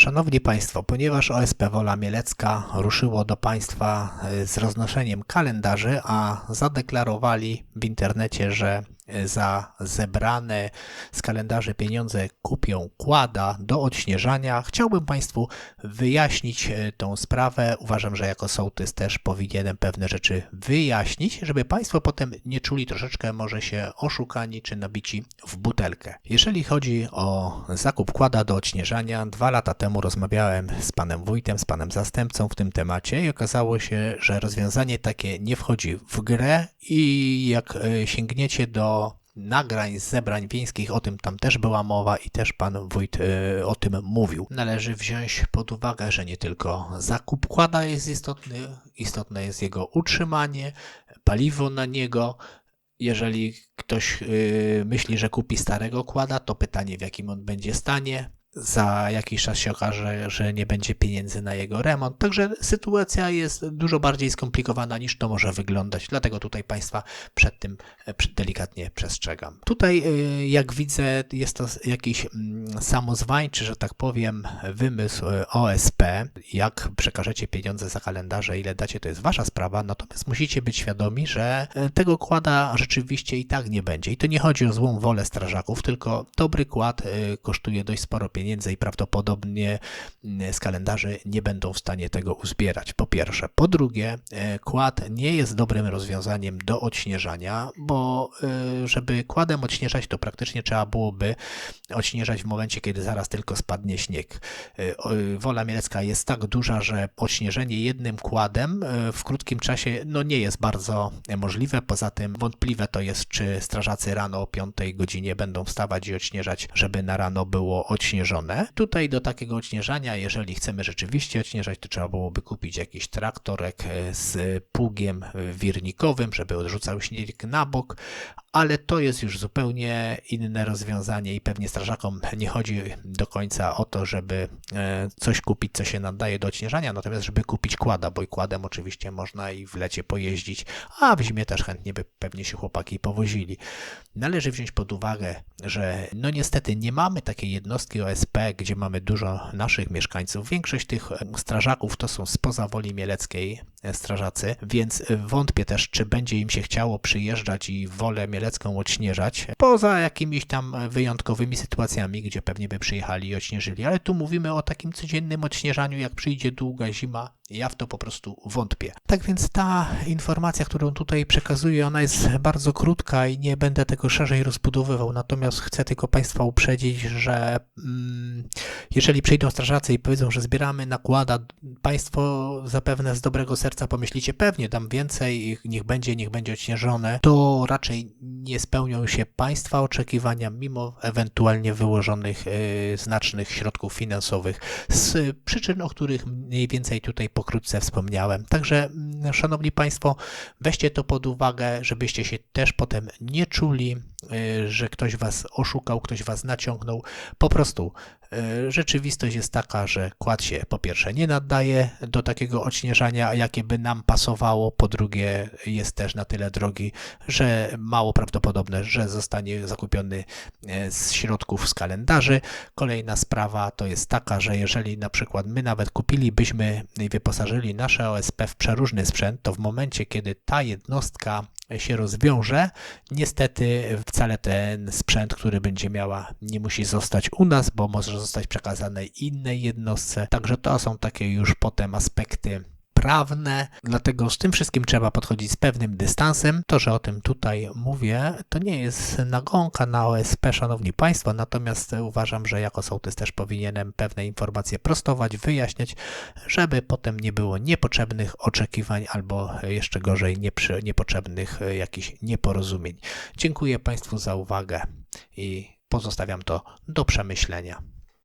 Szanowni Państwo, ponieważ OSP Wola Mielecka ruszyło do Państwa e, z roznoszeniem kalendarzy, a zadeklarowali w internecie, że za zebrane z kalendarzy pieniądze kupią kłada do odśnieżania, chciałbym Państwu wyjaśnić e, tą sprawę. Uważam, że jako sołtys też powinienem pewne rzeczy wyjaśnić, żeby Państwo potem nie czuli troszeczkę może się oszukani czy nabici w butelkę. Jeżeli chodzi o zakup kłada do odśnieżania, dwa lata temu rozmawiałem z panem wójtem, z panem zastępcą w tym temacie i okazało się, że rozwiązanie takie nie wchodzi w grę i jak e, sięgniecie do nagrań zebrań wiejskich, o tym tam też była mowa i też pan wójt e, o tym mówił. Należy wziąć pod uwagę, że nie tylko zakup kłada jest istotny, istotne jest jego utrzymanie, paliwo na niego, jeżeli ktoś yy, myśli, że kupi starego kłada, to pytanie w jakim on będzie stanie. Za jakiś czas się okaże, że nie będzie pieniędzy na jego remont. Także sytuacja jest dużo bardziej skomplikowana niż to może wyglądać. Dlatego tutaj Państwa przed tym e, delikatnie przestrzegam. Tutaj, yy, jak widzę, jest to jakiś mm, samozwańczy, że tak powiem, wymysł e, OSP. Jak przekażecie pieniądze za kalendarze, ile dacie, to jest Wasza sprawa. Natomiast musicie być świadomi, że e, tego kłada rzeczywiście i tak nie będzie. I to nie chodzi o złą wolę strażaków, tylko dobry kład kosztuje dość sporo pieniędzy i prawdopodobnie y, z kalendarzy nie będą w stanie tego uzbierać. Po pierwsze. Po drugie, y, kład nie jest dobrym rozwiązaniem do odśnieżania, bo żeby kładem odśnieżać, to praktycznie trzeba byłoby odśnieżać w momencie, kiedy zaraz tylko spadnie śnieg. Wola mielecka jest tak duża, że odśnieżenie jednym kładem w krótkim czasie no nie jest bardzo możliwe. Poza tym wątpliwe to jest, czy strażacy rano o 5 godzinie będą wstawać i odśnieżać, żeby na rano było odśnieżone. Tutaj do takiego odśnieżania, jeżeli chcemy rzeczywiście odśnieżać, to trzeba byłoby kupić jakiś traktorek e, z pługiem wirnikowym, żeby odrzucał śnieg na bok, ale to jest już zupełnie inne rozwiązanie i pewnie strażakom nie chodzi do końca o to, żeby e, coś kupić, co się nadaje do odśnieżania, natomiast żeby kupić kłada, bo i kładem oczywiście można i w lecie pojeździć, a w zimie też chętnie by pewnie się chłopaki powozili. Należy wziąć pod uwagę, że no niestety nie mamy takiej jednostki Gdzie mamy dużo naszych mieszkańców. Większość tych strażaków to są spoza woli mieleckiej strażacy, więc wątpię też, czy będzie im się chciało przyjeżdżać i wolę mielecką odśnieżać, poza jakimiś tam wyjątkowymi sytuacjami, gdzie pewnie by przyjechali i odśnieżyli, ale tu mówimy o takim codziennym odśnieżaniu, jak przyjdzie długa zima, ja w to po prostu wątpię. Tak więc ta informacja, którą tutaj przekazuję, ona jest bardzo krótka i nie będę tego szerzej rozbudowywał, natomiast chcę tylko Państwa uprzedzić, że mm, jeżeli przyjdą strażacy i powiedzą, że zbieramy nakłada, Państwo zapewne z dobrego serca pomyślicie, pewnie dam więcej, niech będzie, niech będzie odśnieżone, to raczej nie spełnią się Państwa oczekiwania, mimo ewentualnie wyłożonych y, znacznych środków finansowych z przyczyn, o których mniej więcej tutaj pokrótce wspomniałem. Także, mm, Szanowni Państwo, weźcie to pod uwagę, żebyście się też potem nie czuli, y, że ktoś Was oszukał, ktoś Was naciągnął. Po prostu y, rzeczywistość jest taka, że kład się po pierwsze nie nadaje do takiego odśnieżania, jakie by nam pasowało, po drugie jest też na tyle drogi, że mało prawdopodobne, że zostanie zakupiony y, z środków z kalendarzy. Kolejna sprawa to jest taka, że jeżeli na przykład my nawet kupilibyśmy i wyposażyli nasze OSP w przeróżny sprzęt, to w momencie, kiedy ta jednostka się rozwiąże, niestety wcale ten sprzęt, który będzie miała, nie musi zostać u nas, bo może zostać przekazany innej jednostce. Także to są takie już potem aspekty prawne, dlatego z tym wszystkim trzeba podchodzić z pewnym dystansem. To, że o tym tutaj mówię, to nie jest nagonka na OSP, szanowni państwo, natomiast uważam, że jako sołtys też powinienem pewne informacje prostować, wyjaśniać, żeby potem nie było niepotrzebnych oczekiwań albo jeszcze gorzej nieprzy, niepotrzebnych jakichś nieporozumień. Dziękuję państwu za uwagę i pozostawiam to do przemyślenia.